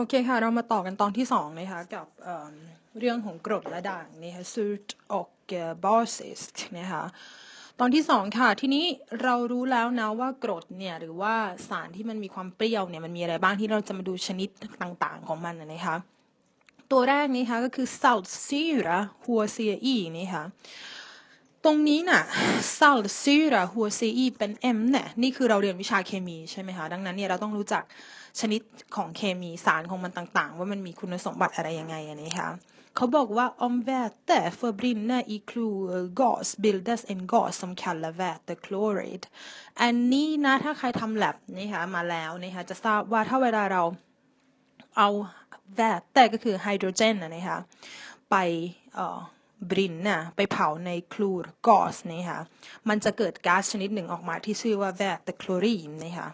โอเคค่ะ เรามาต่อกันตอนที่สองนะคะกับเเรื่องของกรดและด่างนะคะ surt och eh, basisk นะคะตอนที่สองค่ะทีนี้เรารู้แล้วนะว่ากรดเนี่ยหรือว่าสารที่มันมีความเปรี้ยวเนี่ยมันมีอะไรบ้างที่เราจะมาดูชนิดต่างๆของมันนะคะตัวแรกนะคะก็คือ saltsyra HCl นะคะตรงนี้นะ่ะ saltsyra HCl เป็น M เนี่ยนี่คือเราเรียนวิชาเคมีใช่ไหมคะดังนั้นเนี่ยเราต้องรู้จัก ชนิดของเคมีสารของมันต่างๆ ว่ามันมีคุณสมบัติอะไรยังไงอันนี้ค่ะเขาบอกว่า om väte får brinna i klorgas bildas en gas som kallas väteklorid อันนี้นะถ้าใครทำแลบนี่ค่ะมาแล้วนะคะจะทราบว่าถ้าเวลาเราเอาแวตแต่ก็คือไฮโดรเจนนะนะคะไปเอ่อบรินน่ะไปเผาในคลูรกอสนะคะมันจะเกิดก๊าซชนิดหนึ่งออกมาที่ชื่อว่าแวตแต่คลอรีนนะคะ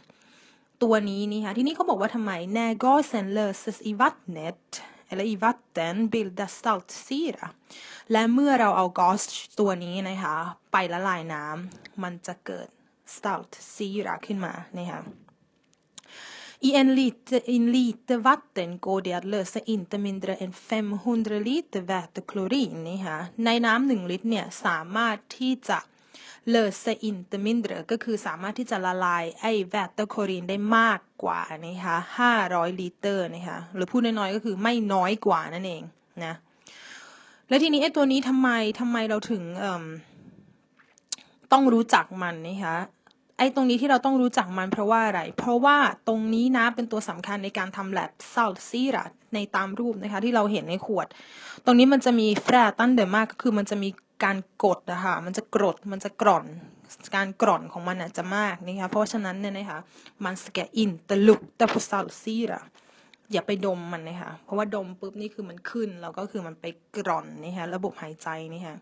ตัวนี้นี่ค่ะที่นี้เขาบอกว่าทำไม när gasen löses i vattnet eller i vatten bildas saltsyra และเมื่อเราเอาก๊าซตัวนี้นะคะ ไปละลายน้ำมันจะเกิด saltsyra ขึ้นมานะคะ I en lite, en lite vatten går det att lösa inte mindre än 500 liter väteklorin นี่ค่ะในน้ำหนึ่งลิตรเนี่ย สามารถที่จะ เลอเซอินเตมินเดก็คือสามารถที่จะละลายไอแวตอร์โคลีนได้มากกว่านะคะ500 ลิตรนะคะหรือพูดน้อยๆก็คือไม่น้อยกว่านั่นเองนะแล้วทีนี้ไอตัวนี้ทำไมทำไมเราถึงต้องรู้จักมันนะคะไอ้ตรงนี้ที่เราต้องรู้จักมันเพราะว่าอะไร เพราะว่าตรงนี้นะเป็นตัวสำคัญในการทำแลบซาลซีรัในตามรูปนะคะที่เราเห็นในขวด ตรงนี้มันจะมีแฟรตันเดอร์มากก็คือมันจะมี การกดนะคะมันจะกรดมันจะกร่อน การกร่อนของมันจะมากนะคะเพราะฉะนั้นเนี่ยนะคะมันสแกอินตะลุกตะพุซาลซีระอย่าไปดมมันนะคะเพราะว่าดมปุ๊บนี่คือมันขึ้นแล้วก็คือมันไปกร่อนนะคะระบบหายใจนี่ค่ะ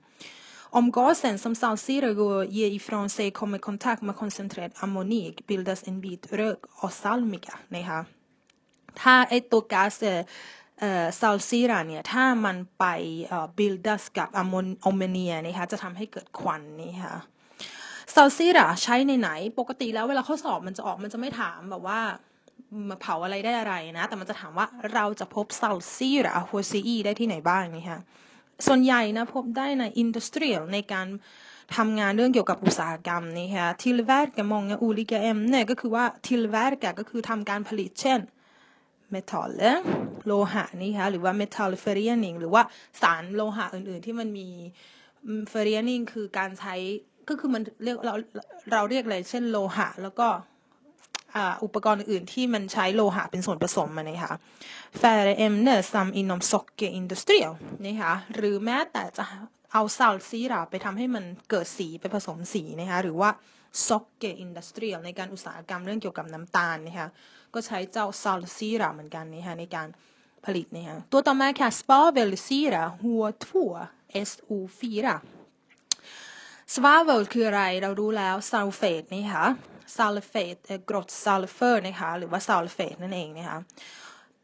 Om gasen som saltsyra går ger ifrån sig kommer i kontakt med koncentrerad ammoniak bildas en vit rök och salmiga นะคะถ้าไอตัวก๊าซเอ่อ ซัลซีราเนี่ยถ้ามันไปเอ่อ bildas กับอะโมอมเนียนะคะจะทำให้เกิดควันนี่ค่ะซัลซีราใช้ในไหนปกติแล้วเวลาข้อสอบมันจะออกมันจะไม่ถามแบบว่ามาเผาอะไรได้อะไรนะ แต่มันจะถามว่าเราจะพบซัลซีราโฮซีอีได้ที่ไหนบ้างนี่ค่ะส่วนใหญ่นะพบได้ในอินดัสเทรียลในการทำงานเรื่องเกี่ยวกับอุตสาหกรรมนี่ค่ะ tillverka många olika ämnen ก็คือว่า tillverka ก็คือทำการผลิตเช่น metaller โลหะนี่ค่ะหรือว่า metallförening หรือว่าสารโลหะอื่นๆที่มันมี förening คือการใช้ก็คือมันเรียกเราเราเรียกอะไรเช่นโลหะ แล้วก็อุปกรณ์อื่นที่มันใช้โลหะเป็นส่วนผสมมานะคะ färre m n e som inom sockerindustrin นะคะหรือแม้แต่จะเอาซาลซีราไปทำให้มันเกิดสีไปผสมสีนะคะหรือว่า socker industry ในการอุตสาหกรรมเรื่องเกี่ยวกับน้ำตาลนะคะก็ใช้เจ้าซาลซีราเหมือนกันนะคะในการ ผลิตนะคะตัวต่อมาค่ะ svavelsyra H2 SO4 svavel คืออะไรเรารู้แล้วซัลเฟตนะคะซัลเฟตกรดซัลเฟอร์นะคะหรือว่าซัลเฟตนั่นเองนะคะ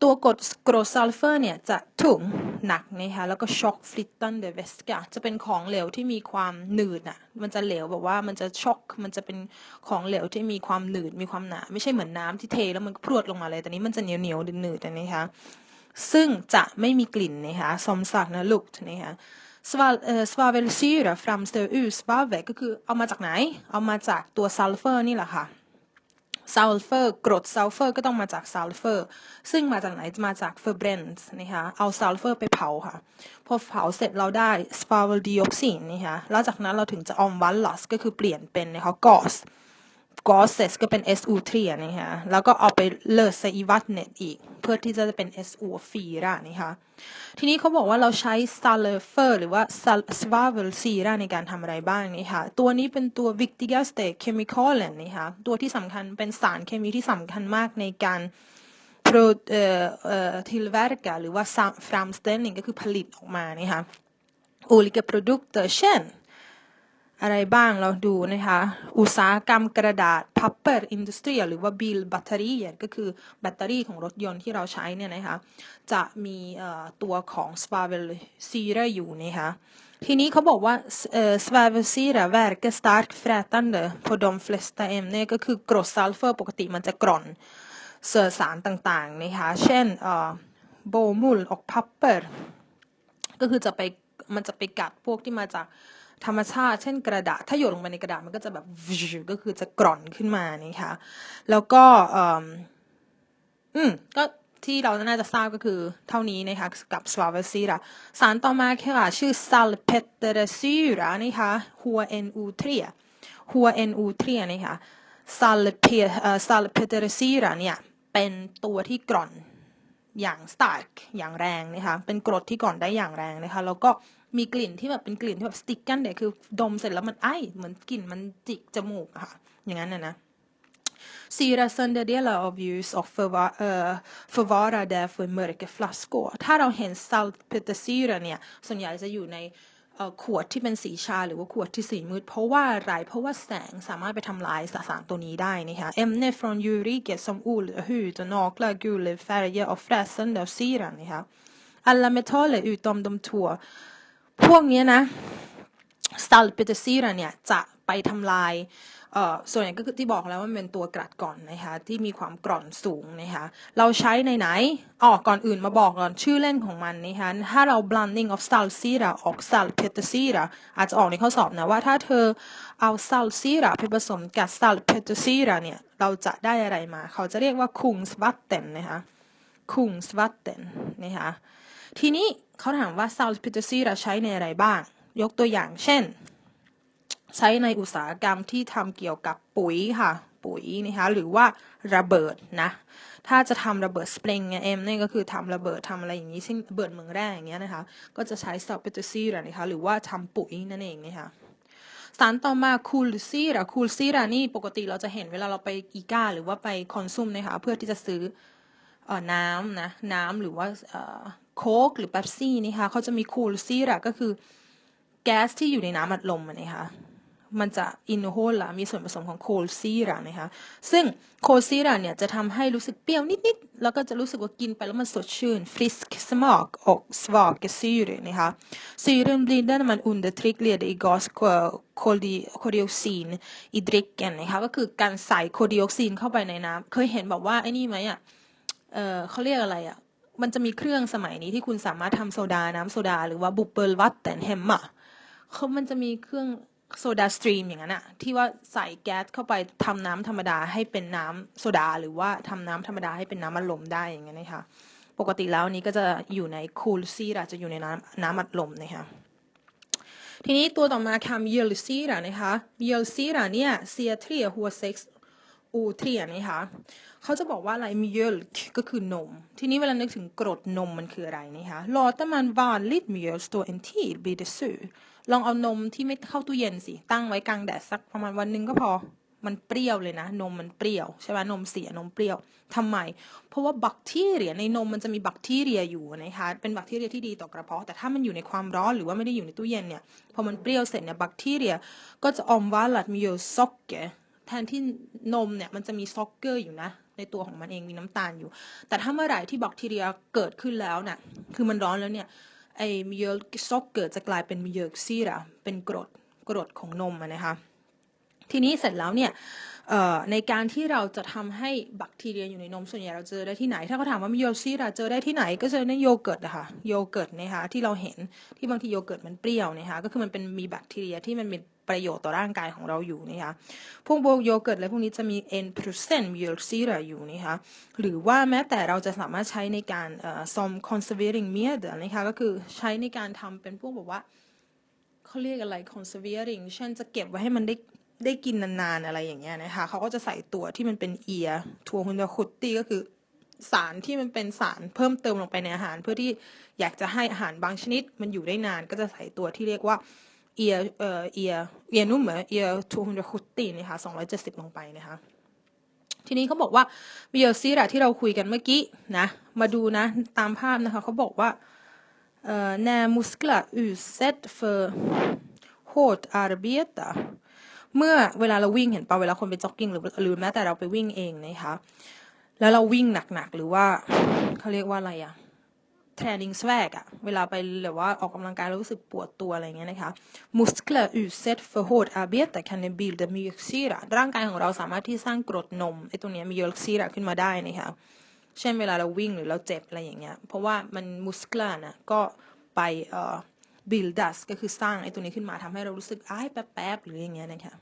ตัวกรดกรดซัลเฟอร์เนี่ยจะถุงหนักนะคะแล้วก็ช็อกฟลิตตันเดเวสกาจะเป็นของเหลวที่มีความหนืดอะมันจะเหลวแบบว่ามันจะช็อกมันจะเป็นของเหลวที่มีความหนืดมีความหนา ไม่ใช่เหมือนน้าที่เทแล้วมันพรวดลงมาเลยแต่นี้มันจะเหนียวเหนียวหนืดๆนะคะ ซึ่งจะไม่มีกลิ่นนะคะสมศักดิ์นะลูกนะคะสวาเอ่อสวาเวลซีหระฟรัมสเตอร์อูสวาเวก็คือเอามาจากไหน เอามาจากตัวซัลเฟอร์นี่แหละค่ะซัลเฟอร์กรดซัลเฟอร์ก็ต้องมาจากซัลเฟอร์ ซึ่งมาจากไหนมาจากเฟอร์เบรนส์นะคะเอาซัลเฟอร์ไปเผาค่ะ พอเผาเสร็จเราได้สปาเวลดีออกซินนะคะแล้วจากนั้นเราถึงจะออมวัลลัสก็คือเปลี่ยนเป็นนะคะกอส กอสเซสก็เป็น SO3 นะคะแล้วก็เอาไปเลิศใส่อีวัตเนตอีก เพื่อที่จะเป็น SO4 นะคะทีนี้เขาบอกว่าเราใช้ซัลเฟอร์หรือว่าสวาเวลซีราในการทำอะไรบ้างนี่ค่ะตัวนี้เป็นตัว viktigaste kemikalen นะคะตัวที่สำคัญเป็นสารเคมีที่สำคัญมากในการโปรเอ่อเอ่อ tillverka หรือว่า framställning ก็คือผลิตออกมานะคะ olika produkter เช่น อะไรบ้างเราดูนะคะ อุตสาหกรรมกระดาษ paper industry หรือว่า bill แบตเตอรี่ก็คือแบตเตอรี่ของรถยนต์ที่เราใช้เนี่ยนะคะ จะมีตัวของ svavelsyra อยู่นะคะทีนี้เขาบอกว่า svavelsyra verkar starkt frätande på de flesta ämnen ก็คือกรดซัลเฟอร์ปกติมันจะกร่อนเสสารต่างๆนะคะ เช่นโบมูลออกพัปเปอร์ก็คือจะไปมันจะไปกัดพวกที่มาจาก ธรรมชาติ เช่นกระดาษ ถ้าโยนลงไปในกระดาษมันก็จะแบบก็คือจะกร่อนขึ้นมานะคะแล้วก็อืมก็ที่เราน่าจะทราบก็คือเท่านี้นะคะกับสวาเวซีราสารต่อมาค่ะชื่อซัลเพเตอร์ซีรานะคะหัว NU3 หัว NU3 นะคะซัลเพซัลเพเตอร์ซีราเนี่ยเป็นตัวที่กร่อน อย่างสตาร์กอย่างแรงนะคะ เป็นกรดที่ก่อนได้อย่างแรงนะคะ แล้วก็มีกลิ่นที่แบบเป็นกลิ่นที่แบบสติกกันเด็กคือดมเสร็จแล้วมันไอเหมือนกลิ่นมันจิกจมูกอะค่ะ อย่างนั้นนะนะ Syra sönderdelar av ljus och förvar, uh, förvarar därför mörka flaskor ถ้าเราเห็น salpetersyra เนี่ยส่วนใหญ่จะอยู่ใน ขวดที่เป็นสีชาหรือว่าขวดที่สีมืด เพราะว่าอะไรเพราะว่าแสงสามารถไปทำลายสสารตัวนี้ได้นะคะ Ämnen från djurriket som ull, hud och nakla gula färger och fräsande av syran นะคะ alla metaller utom de två พวกนี้นะ salpetersyra เนี่ยจะไปทำลาย ส่วนใหญ่ก็คือที่บอกแล้วว่ามันเป็นตัวกรัดก่อนนะคะที่มีความกร่อนสูงนะคะเราใช้ในไหนอ๋อก่อนอื่นมาบอกก่อนชื่อเล่นของมันนะคะถ้าเรา blending of salsira ออก salpetersira อาจจะออกในข้อสอบนะว่าถ้าเธอเอา salsira ไปผสมกับ salpetersira เนี่ยเราจะได้อะไรมา เขาจะเรียกว่า kungsvatten นะคะ kungsvatten นะคะทีนี้เขาถามว่า salpetersira ใช้ในอะไรบ้าง ยกตัวอย่างเช่น ใช้ในอุตสาหกรรมที่ทำเกี่ยวกับปุ๋ยค่ะ ปุ๋ยนะคะหรือว่าระเบิดนะ ถ้าจะทำระเบิดสปริงเอ็มนี่ก็คือทำระเบิดทำอะไรอย่างนี้เช่นระเบิดเมืองแร่อย่างเงี้ยนะคะ ก็จะใช้ซับเปอซีระนะคะหรือว่าทำปุ๋ยนั่นเองนะคะสารต่อมาคูลซีระคูลซีระนี่ปกติเราจะเห็นเวลาเราไปอีกาหรือว่าไปคอนซูมนะคะเพื่อที่จะซื้อน้ำนะน้ำหรือว่าโค้กหรือเป๊ปซี่นะคะเขาจะมีคูลซีระก็คือแก๊สที่อยู่ในน้ำอัดลมนะคะ มันจะอินโฮล่ะมีส่วนผสมของโคลซีรานะคะซึ่งโคลซีราเนี่ยจะทำให้รู้สึกเปรี้ยวนิดๆ แล้วก็จะรู้สึกว่ากินไปแล้วมันสดชื่น frisk smak och svaga syre นะคะ syren blir när man undertrycker i gas koldioxin i drycken นนะคะก็คือการใส่โคดิโอซินเข้าไปในน้ำเคยเห็นบอกว่าไอ้นี่ไหมอะเออเขาเรียกอะไรอะมันจะมีเครื่องสมัยนี้ที่คุณสามารถทำโซดาน้ำโซดา หรือว่าบุบเบิลวัตแตนเฮมอะเขามันจะมีเครื่อง โซดาสตรีมอย่างนั้นอะที่ว่าใส่แก๊สเข้าไปทำน้ำธรรมดาให้เป็นน้ำโซดา หรือว่าทำน้ำธรรมดาให้เป็นน้ำอัดลมได้อย่างนั้นนะคะปกติแล้วนี้ก็จะอยู่ในคูลซีราจะอยู่ในน้ำน้ำอัดลมนะคะทีนี้ตัวต่อมาคำเยลซีรานะคะเยลซีราเนี่ยเซียทรีหัวเซ็กซ์ อูเทียนะคะเขาจะบอกว่าอะไรมิเอลก็คือนม ทีนี้เวลานึกถึงกรดนมมันคืออะไรนะคะลอตมันวานลิดมิเอลตัวเอนทีบีเดซูลองเอานมที่ไม่เข้าตู้เย็นสิ ตั้งไว้กลางแดดสักประมาณวันหนึ่งก็พอมันเปรี้ยวเลยนะ นมมันเปรี้ยวใช่ไหมนมเสียนมเปรี้ยวทำไม เพราะว่าแบคทีเรียในนมมันจะมีแบคทีเรียอยู่นะคะเป็นแบคทีเรียที่ดีต่อกระเพาะแต่ถ้ามันอยู่ในความร้อนหรือว่าไม่ได้อยู่ในตู้เย็นเนี่ยพอมันเปรี้ยวเสร็จเนี่ยแบคทีเรียก็จะอมวาลัดมิโยซอกเก แทนที่นมเนี่ยมันจะมีซ็อกเกอร์อยู่นะ ในตัวของมันเองมีน้ำตาลอยู่ แต่ถ้าเมื่อไหร่ที่แบคทีเรียเกิดขึ้นแล้วเนี่ยคือมันร้อนแล้วเนี่ยไอมิเยลซอกเกิดจะกลายเป็นมิเยลซีระเป็นกรดกรดของนมนะคะทีนี้เสร็จแล้วเนี่ย ในการที่เราจะทำให้แบคทีเรียอยู่ในนมส่วนใหญ่เราเจอได้ที่ไหน ถ้าเขาถามว่ามิโยซีระเจอได้ที่ไหนก็เจอในโยเกิร์ตนะคะโยเกิร์ตนะคะที่เราเห็นที่บางทีโยเกิร์ตมันเปรี้ยวนะคะก็คือมันเป็นมีแบคทีเรียที่มันมีประโยชน์ต่อร่างกายของเราอยู่นะคะพวกโบโยเกิร์ตและพวกนี้จะมี n percent m i l k s y r a อยู่นะคะหรือว่าแม้แต่เราจะสามารถใช้ในการซอม conserving medel นะคะก็คือใช้ในการทำเป็นพวกแบบว่าเขาเรียกอะไร conserving เช่นจะเก็บไว้ให้มันได้ ได้กินนานๆอะไรอย่างเงี้ยนะคะเขาก็จะใส่ตัวที่มันเป็นเอียทัวคุณจะคุตตี้ก็คือสารที่มันเป็นสารเพิ่มเติมลงไปในอาหาร เพื่อที่อยากจะให้อาหารบางชนิด มันอยู่ได้นานก็จะใส่ตัวที่เรียกว่าเอียเอ่อเอียเอียนุ่มเหรอเอียทูฮุนคุตตีนะคะสองร้อยเจ็ดสิบลงไปนะคะทีนี้เขาบอกว่าเบียซีระที่เราคุยกันเมื่อกี้นะมาดูนะตามภาพนะคะเขาบอกว่าเอ่อ när muskler utsätt för hårt arbete เเมื่อเวลาเราวิ่งเห็นปะเวลาคนไปจ็อกกิ้งหรือหรือแม้แต่เราไปวิ่งเองนะคะแล้วเราวิ่งหนักๆหรือว่าเขาเรียกว่าอะไรอะ träning swag อะเวลาไปหรือว่าออกกำลังกายแล้วรู้สึกปวดตัวอะไรเงี้ยนะคะ muskler utsätts för hårt arbete kan det bilda mjölksyra ร่างกายของเราสามารถที่สร้างกรดนมไอตรงเนี้ย mjölksyra ขึ้นมาได้นะคะเช่นเวลาเราวิ่งหรือเราเจ็บอะไรอย่างเงี้ยเพราะว่ามัน muskler นะก็ไปเอ่อ build us ก็คือสร้างไอ้ตัวนี้ขึ้นมาทำให้เรารู้สึกอ้ายแป๊บๆหรืออย่างเงี้ยนะคะ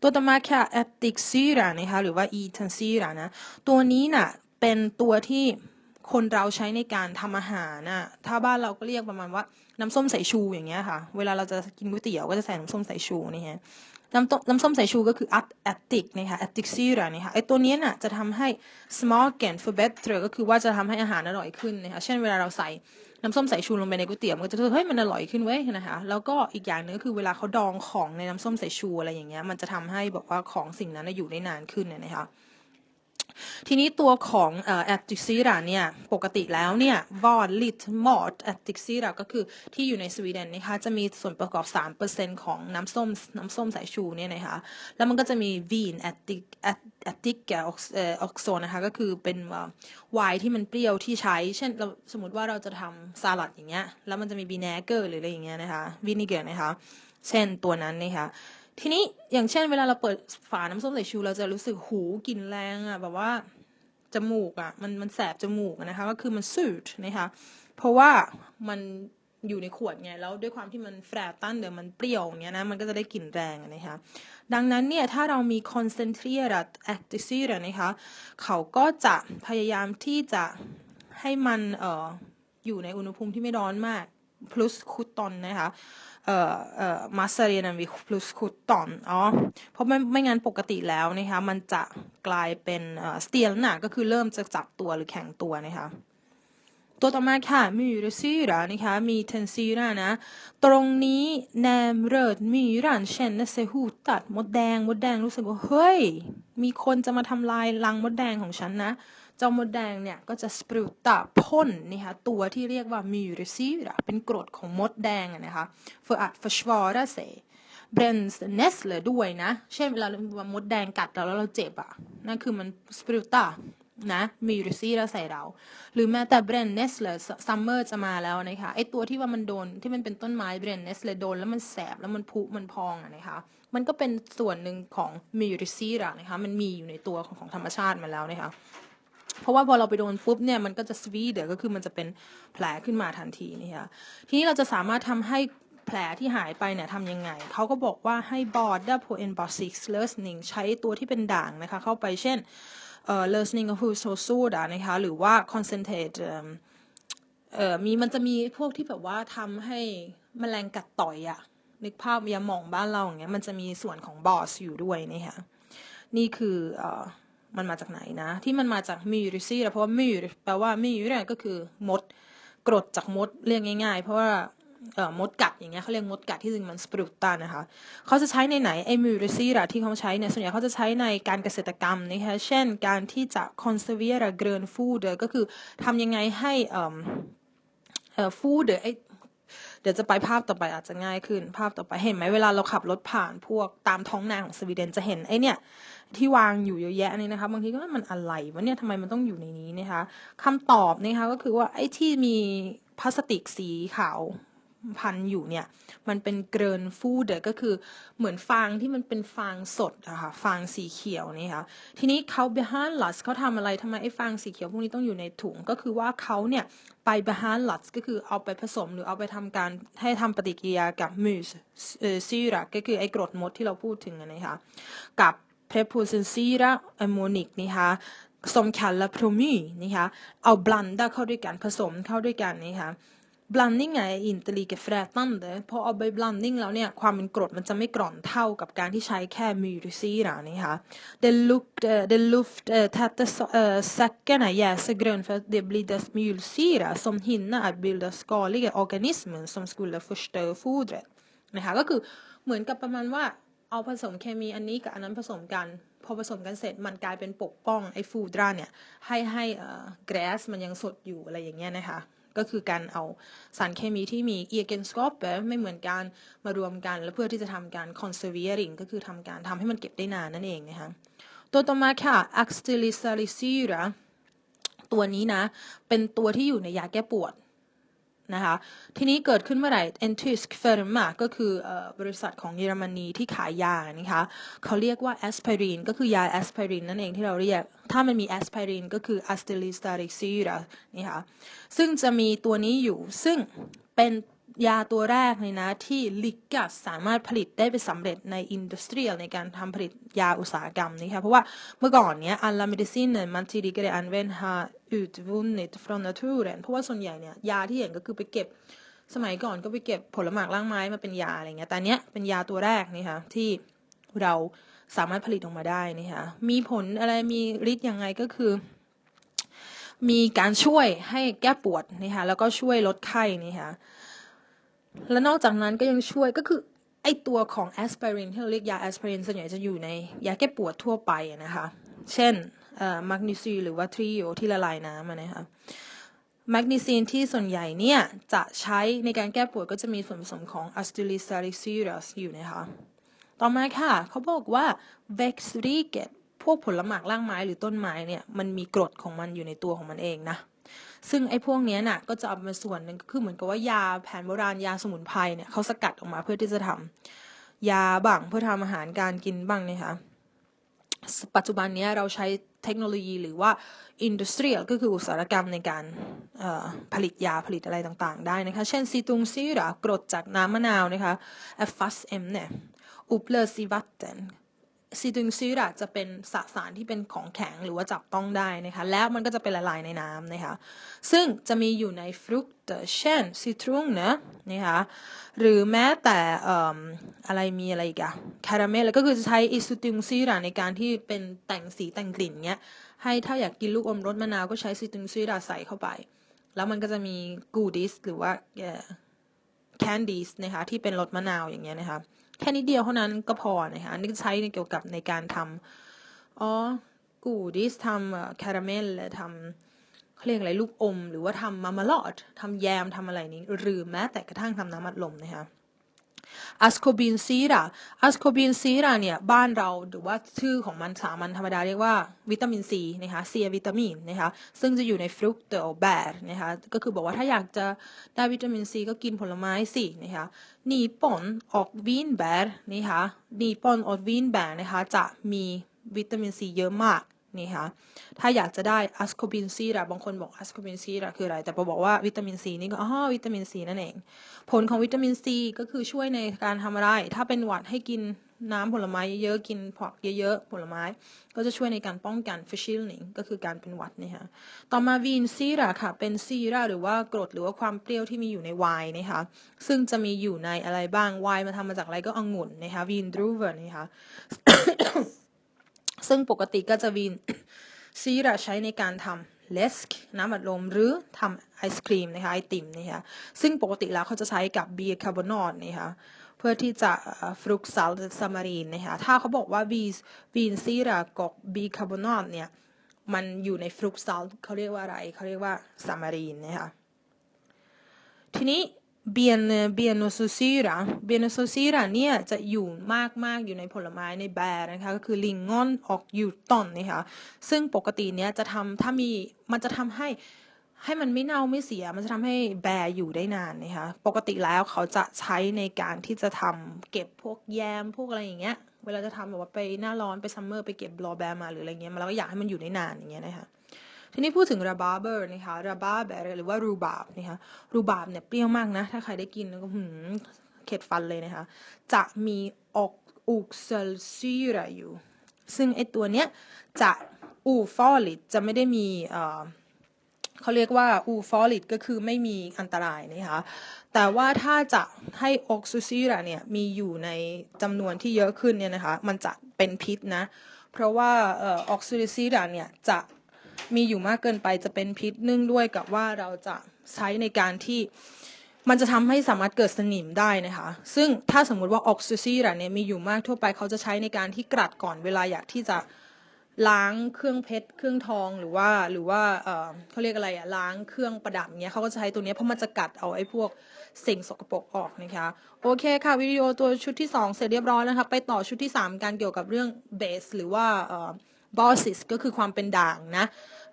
ตัวต่อมาค่ะ actic s i r a นะคะหรือว่า etan s i r a นะตัวนี้น่ะเป็นตัวที่คนเราใช้ในการทำอาหารน่ะถ้าบ้านเราก็เรียกประมาณว่าน้ำส้มสายชูอย่างเงี้ยค่ะ เวลาเราจะกินก๋วยเตี๋ยวก็จะใส่น้ำส้มสายชูนี่ฮะ น้ำต้มน้ำส้มสายชูก็คืออัดแอติกนะคะ actic syra นะคะไอตัวนี้น่ะจะทำให้ smaken for better ก็คือว่าจะทำให้อาหารอร่อยขึ้นนะคะเช่นเวลาเราใส่น้ำส้มสายชูลงไปในก๋วยเตี๋ยวมันก็จะรู้สึกเฮ้ยมันอร่อยขึ้นเว้ยนะคะแล้วก็อีกอย่างหนึงก็คือเวลาเขาดองของในน้ำส้มสายชูอะไรอย่างเงี้ยมันจะทำให้บอกว่าของสิ่งนั้นอยู่ได้นานขึ้นเนี่ยนะคะ ทีนี้ตัวของแอตติซีราเนี่ย ปกติแล้วเนี่ยวอดลิทมอดแอตติซีราก็คือที่อยู่ในสวีเดนนะคะจะมีส่วนประกอบ 3%ของน้ำส้มน้ำส้มสายชูเนี่ยนะคะแล้วมันก็จะมีวีนแอตติแอตติกออกเอ่อออกโซนนะคะก็คือเป็นไวน์ที่มันเปรี้ยวที่ใช้ เช่นเราสมมติว่าเราจะทำสลัดอย่างเงี้ยแล้วมันจะมีบีเนเกอร์หรืออะไรอย่างเงี้ยนะคะวินิเกอร์นะคะเช่นตัวนั้นนะคะ ทีนี้อย่างเช่นเวลาเราเปิดฝาน้ำส้มสายชู เราจะรู้สึกหูกลิ่นแรงอะแบบว่าจมูกอะมันมันแสบจมูกนะคะ ก็คือมันสูดนะคะเพราะว่ามันอยู่ในขวดไงแล้วด้วยความที่มันแฟร์ตันเดี๋ยวมันเปรี้ยวอย่างเงี้ยนะมันก็จะได้กลิ่นแรงนะคะดังนั้นเนี่ยถ้าเรามี concentrated acticid อะนะคะเขาก็จะพยายามที่จะให้มันเอ่ออยู่ในอุณหภูมิที่ไม่ร้อนมาก plus คุตตอนนะคะ เอ่อเอ่อมาสเรียนวิ plus คุตอนอ๋อเพราะไม่ไม่งั้นปกติแล้วนะคะมันจะกลายเป็นเอ่อสเตียลน่ะก็คือเริ่มจะจับตัวหรือแข็งตัวนะคะตัวต่อมาค่ะมีรซีรานะคะมีเทนซีรานะ ตรงนี้แนมเริดมีรันเชนนะเซฮูตัดมดแดง มดแดงรู้สึกว่า เฮ้ย มีคนจะมาทำลายรังมดแดงของฉันนะ จ้ามดแดงเนี่ยก็จะสปรูตาพ่นนะคะตัวที่เรียกว่ามิวริซีระเป็นกรดของมดแดงนะคะ för att försvara sig bränns nässlor ด้วยนะ เช่นเวลาเรามดแดงกัดเราแล้วเราเจ็บอะนั่นคือมันสปรูตานะมิวริซีระใส่เรา หรือแม้แต่เบรนเนสเลซัมเมอร์จะมาแล้วนะคะไอตัวที่ว่ามันโดนที่มันเป็นต้นไม้เบรนเนสเลโดนแล้วมันแสบแล้วมันพุมันพองอะนะคะมันก็เป็นส่วนหนึ่งของมิวริซีระนะคะมันมีอยู่ในตัวของของธรรมชาติมาแล้วนะคะ เพราะว่าพอเราไปโดนปุ๊บเนี่ยมันก็จะสวีเดอก็คือมันจะเป็นแผลขึ้นมาทันทีนะคะทีนี้เราจะสามารถทำให้แผลที่หายไปเนี่ยทำยังไง เขาก็บอกว่าให้บอร์ดดับโพเอนบอสิกเลสนิงใช้ตัวที่เป็นด่างนะคะ เข้าไปเช่นเอ่อเลสนิงก็คือโซซูดนะคะ หรือว่าคอนเซนเทรตเอ่อมีมันจะมีพวกที่แบบว่าทำให้แมลงกัดต่อยอะนึกภาพยาหมองบ้านเราอย่างเงี้ยมันจะมีส่วนของบอสอยู่ด้วยนะคะนี่คือเอ่อ มันมาจากไหนนะ ที่มันมาจากมิวริซีเพราะว่ามิวแปลว่ามิวเนี่ยก็คือมด กรดจากมดเรียกง่าย ๆ เพราะว่ามดกัดอย่างเงี้ยเขาเรียกมดกัดที่จริงมันสปรูตตานะคะเขาจะใช้ในไหนไอ้มิวริซีที่เขาใช้เนี่ยส่วนใหญ่เขาจะใช้ในการเกษตรกรรมนะคะเช่นการที่จะ conserve เกรนฟูดก็คือทำยังไงให้เอ่อฟูดไอเดี๋ยวจะไปภาพต่อไปอาจจะง่ายขึ้น ภาพต่อไปเห็นไหมเวลาเราขับรถผ่านพวกตามท้องนาของสวีเดนจะเห็นไอเนี่ย ที่วางอยู่เยอะแยะนี่นะคะ บางทีก็มันอะไรวะเนี่ยทำไมมันต้องอยู่ในนี้นะคะคำตอบนะคะก็คือว่าไอ้ที่มีพลาสติกสีขาวพันอยู่เนี่ย มันเป็นเกรนฟูดก็คือเหมือนฟางที่มันเป็นฟางสดอะค่ะฟางสีเขียวนี่ค่ะทีนี้เขาเบฮานลัสเขาทำอะไรทำไมไอ้ฟางสีเขียวพวกนี้ต้องอยู่ในถุง ก็คือว่าเขาเนี่ยไปเบฮานลัสก็คือเอาไปผสมหรือเอาไปทำการให้ทำปฏิกิริยากับมูสซีระก็คือไอ้กรดมดที่เราพูดถึงนะคะกับ prepositionsyra ammonic นะคะ som kallar promy นะคะเอาบลันด้เข้าด้วยกันผสมเข้าด้วยกันนะคะ blandning är inte lika frätande พอเอาไป blanding แล้วเนี่ย ความเป็นกรดมันจะไม่กร่อนเท่ากับการที่ใช้แค่มิวซีรานะคะ det lukt det luft täta säckarna jäser grön för att det blir dess mjölsyra som hinner att bilda skadliga organismer som skulle förstöra fodret นะคะก็คือเหมือนกับประมาณว่า เอาผสมเคมีอันนี้กับอันนั้นผสมกัน พอผสมกันเสร็จมันกลายเป็นปกป้องไอ้ฟูดราเนี่ยให้ให้เอ่อแกรสมันยังสดอยู่อะไรอย่างเงี้ยนะคะก็คือการเอาสารเคมีที่มีเอเกนสกอปไม่เหมือนกันมารวมกัน แล้วเพื่อที่จะทำการ conserving ก็คือทำการทำให้มันเก็บได้นานนั่นเองนะคะตัวต่อมาค่ะ a x t i l i s a l i c y r a ตัวนี้นะ เป็นตัวที่อยู่ในยาแก้ปวด นะคะทีนี้เกิดขึ้นเมื่อไหร่ e n t u s k Firma ก็คืออบริษัทของเยอรมนีที่ขายยานะคะเขาเรียกว่าแอสไพรินก็คือยาแอสไพรินนั่นเองที่เราเรียก ถ้ามันมีแอสไพรินก็คือ a s t e l i s t a r i c i r a นี่ค่ะซึ่งจะมีตัวนี้อยู่ซึ่งเป็น ยาตัวแรกเลยนะที่ลิกัสสามารถผลิตได้ไปสำเร็จในอินดัสเทรียลในการทำผลิตยาอุตสาหกรรมนี่ค่ะเพราะว่าเมื่อก่อนเนี้ย alla mediciner man tidigare använt har utvunnit från naturen เรนเพราะว่าส่วนใหญ่เนี่ยยาที่เห็นก็คือไปเก็บสมัยก่อนก็ไปเก็บผลหมากล่างไม้มาเป็นยาอะไรเงี้ยแต่เนี้ยเป็นยาตัวแรกนี่ค่ะที่เราสามารถผลิตออกมาได้นี่ค่ะมีผลอะไรมีฤทธิ์ยังไงก็คือมีการช่วยให้แก้ปวดนี่ค่ะแล้วก็ช่วยลดไข้นี่ค่ะ และนอกจากนั้นก็ยังช่วยก็คือไอตัวของแอสไพรินที่เราเรียกยาแอสไพรินส่วนใหญ่จะอยู่ในยาแก้ปวดทั่วไปนะคะ เช่นมักนีซีหรือว่าทริโอที่ละลายน้ำนะคะแมกนีซีนที่ส่วนใหญ่เนี่ย จะใช้ในการแก้ปวดก็จะมีส่วนผสมของอะสติลิซาริซิรัสอยู่นะคะ ต่อมาค่ะ เขาบอกว่าเวกซ์ริเกตพวกผลหมากล่างไม้หรือต้นไม้เนี่ย มันมีกรดของมันอยู่ในตัวของมันเองนะ ซึ่งไอ้พวกนี้น่ะก็จะเอามาส่วนหนึ่งคือเหมือนกับว่ายาแผนโบราณยาสมุนไพรเนี่ยเขาสกัดออกมาเพื่อที่จะทำยาบ้างเพื่อทำอาหารการกินบ้างนะคะปัจจุบันนี้เราใช้เทคโนโลยีหรือว่าอินดัสเทรียลก็คืออุตสาหกรรมในการผลิตยาผลิตอะไรต่างๆ ได้นะคะ เช่นซีตุงซีรากรดจากน้ำมะนาวนะคะแอฟฟัสเอ็มเนี่ยอุปเลอร์ซีวัตเทน ซีดึงซีระจะเป็นสสารที่เป็นของแข็งหรือว่าจับต้องได้นะคะ แล้วมันก็จะเป็นละลายในน้ำนะคะ ซึ่งจะมีอยู่ในฟรุตเช่นซิตรุงนะนะคะ หรือแม้แต่อะไรมีอะไรอีกอะคาราเมลก็คือจะใช้อิสุติงซีระในการที่เป็นแต่งสีแต่งกลิ่นเนี้ย ให้ถ้าอยากกินลูกอมรสมะนาวก็ใช้ซิตุงซีระใส่เข้าไป แล้วมันก็จะมีกูดิสหรือว่าแคนดี้นะคะที่เป็นรสมะนาวอย่างเงี้ยนะคะ แค่นิดเดียวเท่านั้นก็พอนะคะอันนี้ใช้ในเกี่ยวกับในการทำอ๋อกูดิสทำคาราเมลทำเขาเรียกอะไรลูกอม หรือว่าทำมามาลอดทำแยมทำอะไรนี้หรือแม้แต่กระทั่งทำน้ำมัดลมนะคะ อัสโคบินซีราอัสโคบินซีราเนี่ยบ้านเราหรือว่าชื่อของมันสามัญธรรมดาเรียกว่าวิตามินซีนะคะเซียวิตามินนะคะซึ่งจะอยู่ในฟรุตเตอร์แบร์นะคะก็คือบอกว่าถ้าอยากจะได้วิตามินซีก็กินผลไม้สินะคะนีปอนออกวินแบร์นะคะนีปอนออกวินแบร์นะคะจะมีวิตามินซีเยอะมาก นี่ค่ะถ้าอยากจะได้อัสโคบินซีระบางคนบอกอัสโคบินซีระคืออะไร แต่พอบอกว่าวิตามินซีนี่ก็อ๋อวิตามินซีนั่นเอง ผลของวิตามินซีก็คือช่วยในการทำอะไร ถ้าเป็นหวัดให้กินน้ำผลไม้เยอะๆกินผักเยอะๆผลไม้ ก็จะช่วยในการป้องกันฟิชชิลนิงก็คือการเป็นหวัดนี่ค่ะต่อมาวีนซีระค่ะ เป็นซีระหรือว่ากรดหรือว่าความเปรี้ยวที่มีอยู่ในไวน์นะคะซึ่งจะมีอยู่ในอะไรบ้างไวน์มาทำมาจากอะไรก็องุ่นนะคะวีนดรูเวอร์นะคะ ซึ่งปกติก็จะวินซีระใช้ในการทำเลสก์น้ำอัดลมหรือทำไอศครีมนะคะไอติมนะคะซึ่งปกติแล้วเขาจะใช้กับเบียร์คาร์บอนอลนะคะเพื่อที่จะฟรุกซัลซามารีนนะคะถ้าเขาบอกว่าวีวีนซีระกับบีคาร์บอนอลเนี่ยมันอยู่ในฟรุกซัลเขาเรียกว่าอะไรเขาเรียกว่าซามารีนนะคะทีนี้ เบียนเบียนโนซูซีราเบียนโนซูซีราเนี่ยจะอยู่มากมากอยู่ในผลไม้ในแบร์นะคะ ก็คือลิงงอนออกยูตอนนะคะ ซึ่งปกติเนี้ยจะทำถ้ามีมันจะทำให้ให้มันไม่เน่าไม่เสีย มันจะทำให้แบร์อยู่ได้นานนะคะ ปกติแล้วเขาจะใช้ในการที่จะทำเก็บพวกแยมพวกอะไรอย่างเงี้ย เวลาจะทำแบบว่าไปหน้าร้อนไปซัมเมอร์ไปเก็บบลอแบร์มาหรืออะไรเงี้ยมาแล้วก็อยากให้มันอยู่ได้นานอย่างเงี้ยนะคะ ทีนี้พูดถึงราบาเบอร์นะคะราบาเบอร์หรือว่ารูบาบนะคะรูบาบเนี่ยเปรี้ยวมากนะ ถ้าใครได้กินก็หืมเข็ดฟันเลยนะคะ จะมีออกอุกเซลซีราอยู่ ซึ่งไอตัวเนี้ยจะอูฟอลิตจะไม่ได้มีเอ่อเขาเรียกว่าอูฟอลิตก็คือไม่มีอันตรายนะคะแต่ว่าถ้าจะให้ออกซูซีราเนี่ยมีอยู่ในจำนวนที่เยอะขึ้นเนี่ยนะคะมันจะเป็นพิษนะ เพราะว่าออกซูซีราเนี่ยจะ มีอยู่มากเกินไปจะเป็นพิษนึ่งด้วยกับว่าเราจะใช้ในการที่มันจะทำให้สามารถเกิดสนิมได้นะคะ ซึ่งถ้าสมมุติว่าออกซิซีระเนี่ยมีอยู่มากทั่วไปเขาจะใช้ในการที่กรัดก่อนเวลาอยากที่จะล้างเครื่องเพชรเครื่องทองหรือว่าหรือว่าเออเขาเรียกอะไรอะล้างเครื่องประดับเงี้ยเขาก็จะใช้ตัวนี้เพราะมันจะกัดเอาไอ้พวกสิ่งสกปรกออกนะคะโอเคค่ะวิดีโอตัวชุดที่ 2 เสร็จเรียบร้อยแล้วค่ะไปต่อชุดที่ 3 การเกี่ยวกับเรื่องเบสหรือว่าเออบอสซิสก็คือความเป็นด่างนะ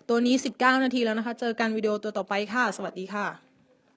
ตัวนี้ 19 นาทีแล้วนะคะ เจอกันวิดีโอตัวต่อไปค่ะ สวัสดีค่ะ